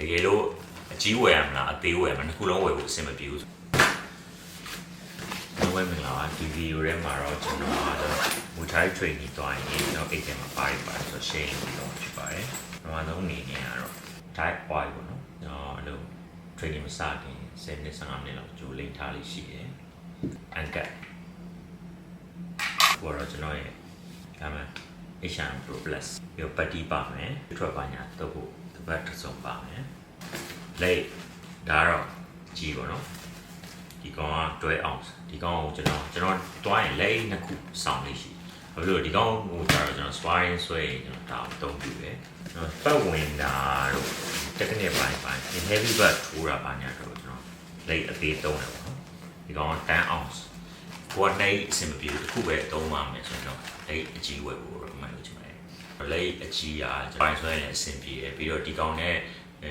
တကယ်လို့အကြီးဝယ်ရမလားအသေးဝယ်ရမလားနှစ်ခုလုံးဝယ်ဖို့အဆင်မပြေဘူးတော့ဝယ်မင်္ဂလာပါဒီဗီဒီယိုထဲမှာတော့ကျွန်တော်ကတော့မူထိုင်း training သွားရင်ကျွန်တော်အိတ်ထဲမှာပါရပါတယ်ဆိုတော့ share ပြီးတော့ဖြစ်ပါတယ်ပထမဆုံးအနေနဲ့ကတော့ type oil ပေါ့နော်ကျွန်တော်အဲ့လို training မစခင်10မိနစ်15မိနစ်လောက်ကြိုလိမ့်ထားလေးရှိတယ်အန်ကတ်ဘောတော့ကျွန်တော်ရဲ့ဒါမှ HM Pro Plus ပြီးတော့ပတ်တီးပါမယ်ထွက်ပါညာတော့ဖို့ တစ်ပတ်တစ်စုံပါမယ်လက်ဒါတော့ကြီးပေါ့နော်ဒီကောင်က12 ounce ဒီကောင်ကိုကျွန်တော်ကျွန်တော်တွားရင်လက်နှစ်ခုစောင်းလေးရှိဘာဖြစ်လို့ဒီကောင်ကိုကျတော့ကျွန်တော် sparring ဆွဲရင်ကျွန်တော်ဒါအသုံးပြုတယ်ကျွန်တော်ပတ်ဝင်တာတော့ technical ပိုင်းပိုင်း heavy butt ထိုးတာပါညာတော့ကျွန်တော်လက်အသေးသုံးတယ်ပေါ့နော်ဒီကောင်က10 ounce ကိုယ်နိုင်အဆင်မပြေဘူးတစ်ခုပဲသုံးပါမယ်ဆိုရင်တော့လက်အကြီးဝယ်ဖို့တော့မှန်လို့ချင်ပါတယ် blade အကြီးရာပိုင်းဆွဲနေအဆင်ပြေတယ်ပြီးတော့ဒီကောင်နဲ့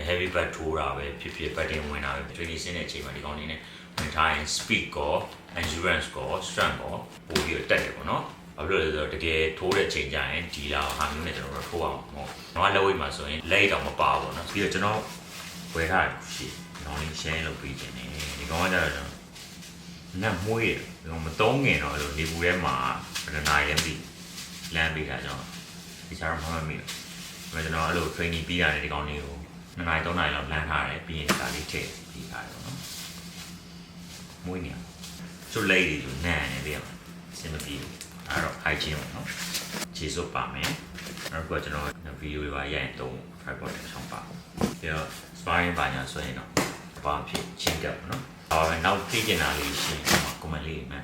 heavy bat ထိုးတာပဲဖြစ်ဖြစ် pattern ဝင်တာပဲ training ဆင်းတဲ့အချိန်မှာဒီကောင်လေးနဲ့ဝင်ထားရင် speed ကော endurance ကော strength ကောပိုပြီးတော့တက်တယ်ပေါ့နော်ဘာဖြစ်လို့လဲဆိုတော့တကယ်ထိုးတဲ့အချိန်ကျရင်ဒီလာဟာမျိုးနဲ့ကျွန်တော်တို့ထိုးအောင်မဟုတ်။တော့လက်ဝိတ်မှာဆိုရင်လက်တော့မပါဘူးပေါ့နော်။ပြီးတော့ကျွန်တော်ဝယ်ထားတာရှိ။ကျွန်တော်လေး share လုပ်ပေးခြင်းနဲ့ဒီကောင်ကကျတော့ကျွန်တော်နတ်မွေးရ။ဒီကောင်မတုံးငင်တော့လို့နေပူထဲမှာဘယ်နှနာရဲမသိလမ်းပေးတာကျွန်တော် ဒီချာတော့မမှတ်မိဘူး။ဒါကျွန်တော်အဲ့လို training ပြီးရတယ်ဒီကောင်လေးကို2နာရီ3နာရီလောက်လမ်းထားတယ်ပြီးရင်ဒါလေးထည့်ပြီးထားတယ်ပေါ့နော်။မွေးနေကျွတ်လေးတွေဆိုနန်းနေတယ်အဆင်မပြေဘူးအဲ့တော့ hygiene ပေါ့နော်ခြေစွပ်ပါမယ်အဲ့တော့ကျွန်တော်ဗီဒီယိုတွေပါရိုက်ရင်တော့ tripod တစ်ချောင်းပါပြီးတော့ sparring ပါညာဆိုရင်တော့ဘာဖြစ်ချင်းကပ်ပေါ့နော်အော်နောက်သိကျင်တာလေးရှိရင် comment လေးမှတ်